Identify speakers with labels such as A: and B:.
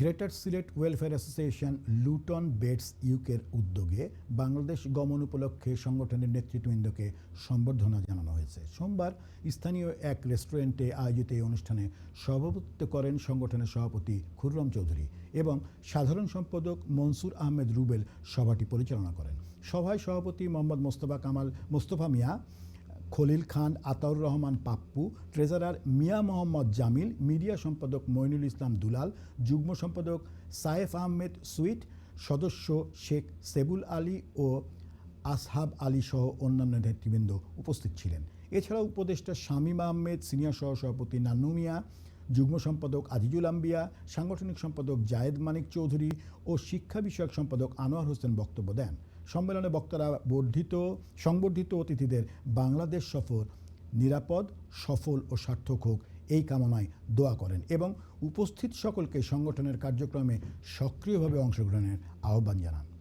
A: Greater Sylhet welfare association Luton Beds ইউকের উদ্যোগে বাংলাদেশ গমন উপলক্ষে সংগঠনের নেতৃত্ববৃন্দকে সম্বর্ধনা জানানো হয়েছে। সোমবার স্থানীয় এক রেস্টুরেন্টে আয়োজিত এই অনুষ্ঠানে সভাপতিত্ব করেন সংগঠনের সভাপতি খুররম চৌধুরী এবং সাধারণ সম্পাদক মনসুর আহমেদ রুবেল সভাটি পরিচালনা করেন। সভায় সভাপতি মোহাম্মদ মোস্তফা কামাল, মোস্তফা মিয়া খলিল খান, আতাউর রহমান পাপ্পু, ট্রেজারার মিয়া মোহাম্মদ জামিল, মিডিয়া সম্পাদক মইনুল ইসলাম দুলাল, যুগ্ম সম্পাদক সায়েফ আহমেদ সুইট, সদস্য শেখ সেবুল আলী ও আসহাব আলী সহ অন্যান্য নেতৃবৃন্দ উপস্থিত ছিলেন। এছাড়াও উপদেষ্টা শামীম আহমেদ, সিনিয়র সহসভাপতি নান্নু মিয়া যুগ্ম সম্পাদক আজিজুল আম্বিয়া, সাংগঠনিক সম্পাদক জায়েদ মানিক চৌধুরী ও শিক্ষা বিষয়ক সম্পাদক আনোয়ার হোসেন বক্তব্য দেন। সম্মেলনে বক্তারা বর্ধিত, সংবর্ধিত অতিথিদের বাংলাদেশ সফর নিরাপদ, সফল ও সার্থক হোক এই কামনায় দোয়া করেন এবং উপস্থিত সকলকে সংগঠনের কার্যক্রমে সক্রিয়ভাবে অংশগ্রহণের আহ্বান জানান।